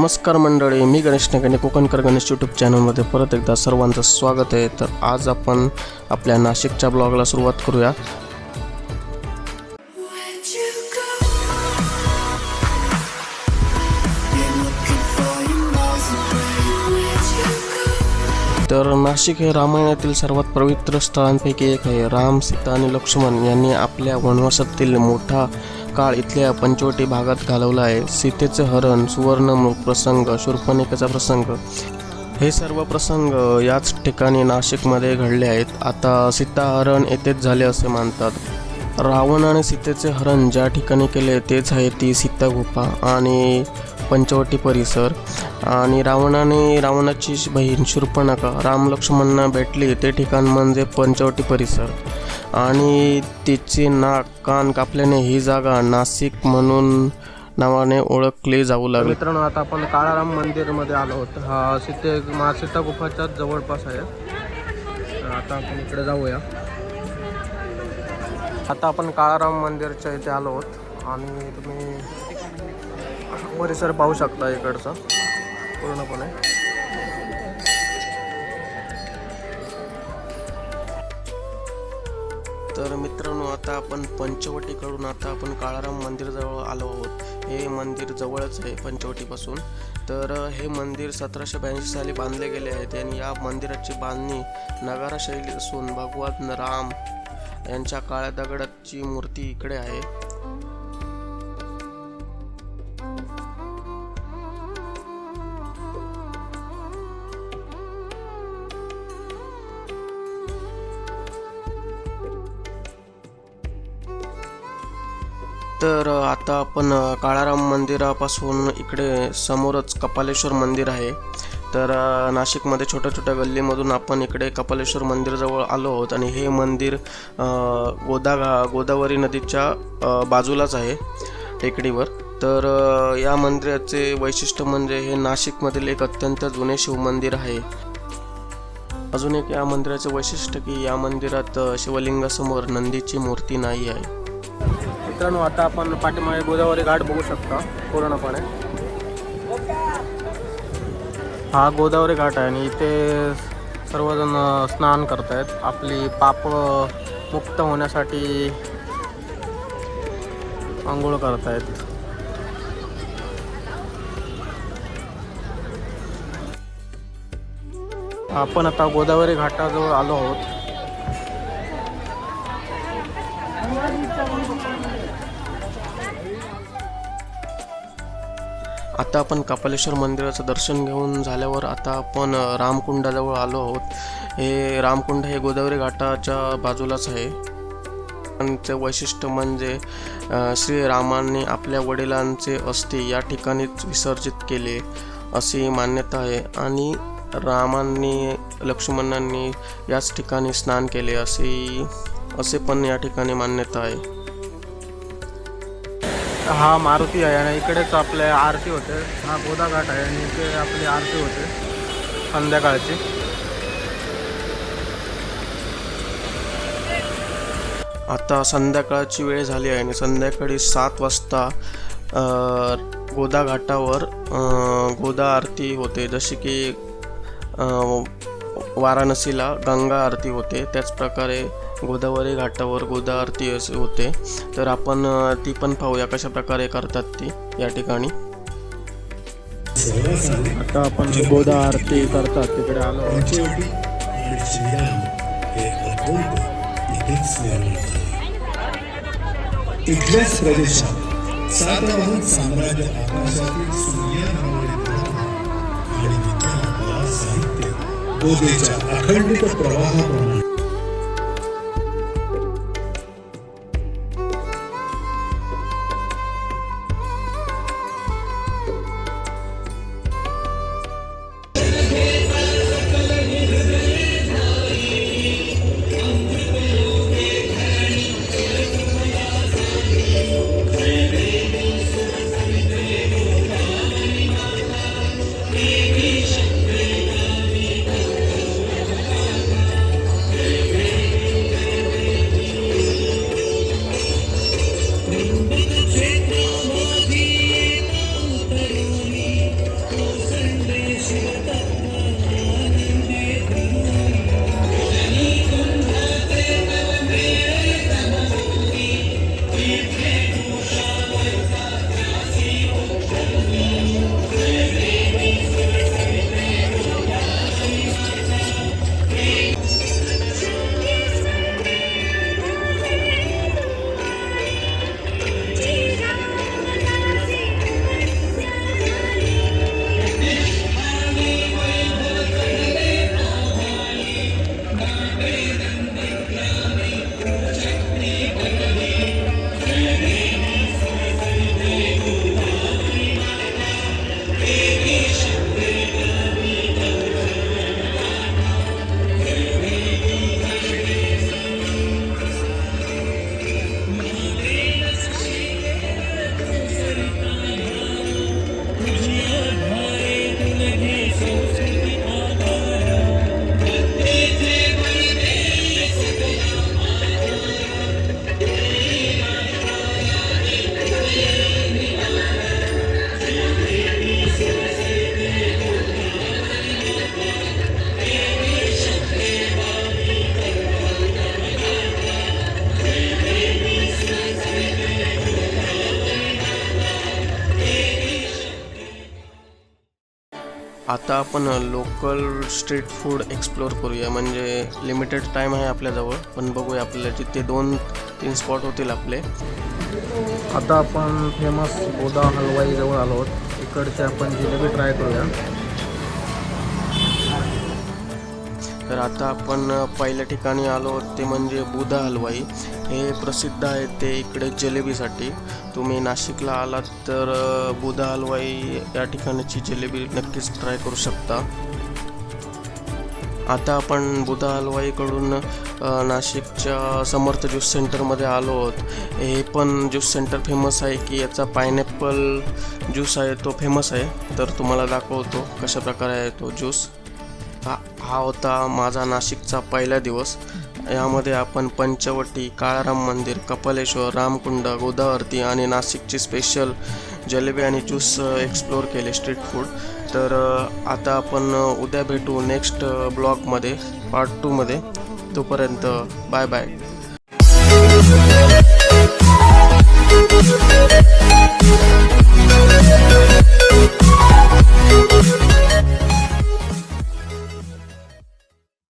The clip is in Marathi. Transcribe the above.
नमस्कार मंडळी मी गणेश नगने कोकणकर गणेश यूट्यूब चॅनलमध्ये परत एकदा सर्वांचं स्वागत आहे. तर आज आपण आपल्या नाशिकच्या ब्लॉगला सुरुवात करूया. तर नाशिक हे रामायणातील सर्वात पवित्र स्थळांपैकी एक आहे. राम सीता आणि लक्ष्मण यांनी आपल्या वनवासातील मोठा काळ इथल्या पंचवटी भागात घालवला आहे. सीतेचं हरण सुवर्णमुख प्रसंग शूर्पणेकेचा प्रसंग. हे सर्व प्रसंग याच ठिकाणी नाशिकमध्ये घडले आहेत. आता सीताहरण येथेच झाले असे मानतात. रावण आणि सीतेचे हरण ज्या ठिकाणी केले तेच आहे ती सीता गुफा आणि पंचवटी परिसर. आणि रावणाने रावणाची बहीण शूर्पणखा राम लक्ष्मणांना भेटली ते ठिकाण म्हणजे पंचवटी परिसर. आणि तिचे नाक कान कापल्याने ही जागा नाशिक म्हणून नावाने ओळखली जाऊ लागली. मित्रांनो आता आपण काळाराम मंदिरमध्ये आलो आहोत. हा सीते मा सीता गुफाच्या जवळपास आहे. तर आता आपण इकडे जाऊया. आता आपण काळाराम मंदिरच्या इथे आलो आहोत. आणि तुम्ही परिसर पाहू शकता इकडचा पूर्णपणे. तर मित्रांनो आता आपण पंचवटीकडून आता आपण काळाराम मंदिरजवळ आलो आहोत. हे मंदिर जवळच आहे पंचवटीपासून. तर हे मंदिर सतराशे ब्याऐंशी साली बांधले गेले आहेत आणि या मंदिराची बांधणी नगारा शैली असून भगवान राम यांच्या काळ्या दगडाची मूर्ती इकडे आहे. तर आता आपण काळाराम मंदिरापासून इकडे समोरच कपालेश्वर मंदिर आहे. तर नाशिकमध्ये छोट्या छोट्या गल्लीमधून आपण इकडे कपालेश्वर मंदिरजवळ आलो आहोत आणि हे मंदिर गोदा गोदावरी नदीच्या बाजूलाच आहे टेकडीवर. तर या मंदिराचे वैशिष्ट्य म्हणजे हे नाशिकमधील एक अत्यंत जुने शिवमंदिर आहे. अजून एक या मंदिराचे वैशिष्ट्य की या मंदिरात शिवलिंगासमोर नंदीची मूर्ती नाही आहे. मित्रांनो आता आपण पाठीमागे गोदावरी घाट बघू शकता पूर्णपणे. हा गोदावरी घाट आहे आणि इथे सर्वजण स्नान करत आहेत आपली पाप मुक्त होण्यासाठी आंघोळ करत आहेत आपण आता गोदावरी घाटाजवळ आलो आहोत. आता आपण कपालेश्वर मंदिराचं दर्शन घेऊन झाल्यावर आता आपण रामकुंडाजवळ आलो आहोत. हे रामकुंड हे गोदावरी घाटाच्या बाजूलाच आहे. त्यांचे वैशिष्ट्य म्हणजे श्रीरामाने आपल्या वडिलांचे अस्थि या ठिकाणीच विसर्जित केले अशी मान्यता आहे आणि रामांनी लक्ष्मणांनी याच ठिकाणी स्नान केले असे असे पण या ठिकाणी मान्यता आहे. हा मारुती आहे आणि इकडेच आपल्या आरती होते. हा गोदाघाट आहे आणि इथे आपली आरती होते. संध्याकाळची. आता संध्याकाळची वेळ झाली आहे आणि संध्याकाळी सात वाजता गोदाघाटावर गोदा घाटावर गोदा आरती होते. जशी की वाराणसीला गंगा आरती होते. त्याचप्रकारे गोदावरी घाटावर गोदा आरती असे होते. तर आपण ती पण पाहूया कशा प्रकारे करतात ती या ठिकाणी. आता आपण गोदा आरती करतात तिकडे आलो इथल्याच प्रदेशात सातवाहन साम्राज्य आकाशातील आणि साहित्य गोदेच्या अखंडित प्रवाहाप्रमाणे. आता आपण लोकल स्ट्रीट फूड एक्सप्लोअर करूया. म्हणजे लिमिटेड टाईम आहे आपल्याजवळ. पण बघूया आपल्याला तिथे दोन तीन स्पॉट होतील आपले. आता आपण फेमस बोदा हलवाईजवळ आलो आहोत. इकडचे आपण जिलेबी ट्राय करूया. तर आता आपण पहिल्या ठिकाणी आलो आहोत ते म्हणजे बुधा हलवाई. हे प्रसिद्ध आहे ते इकडे जिलेबीसाठी. तुम्ही नाशिकला आलात तर बुधा हलवाई या ठिकाणीची जिलेबी नक्कीच ट्राय करू शकता. आता आपण बुधा हलवाईकडून नाशिकच्या समर्थ ज्यूस सेंटरमध्ये आलो आहोत. हे पण ज्यूस सेंटर फेमस आहे की याचा पायनॅपल ज्यूस आहे तो फेमस आहे. तर तुम्हाला दाखवतो कशा प्रकारे आहे तो ज्यूस हा हा होता माझा नाशिकचा पहिला दिवस. यामध्ये आपण पंचवटी काळाराम मंदिर कपालेश्वर रामकुंड गोदावरती आणि नाशिकची स्पेशल जलेबी आणि ज्यूस एक्सप्लोअर केले स्ट्रीट फूड तर आता आपण उद्या भेटू नेक्स्ट ब्लॉगमध्ये पार्ट टूमध्ये तोपर्यंत बाय बाय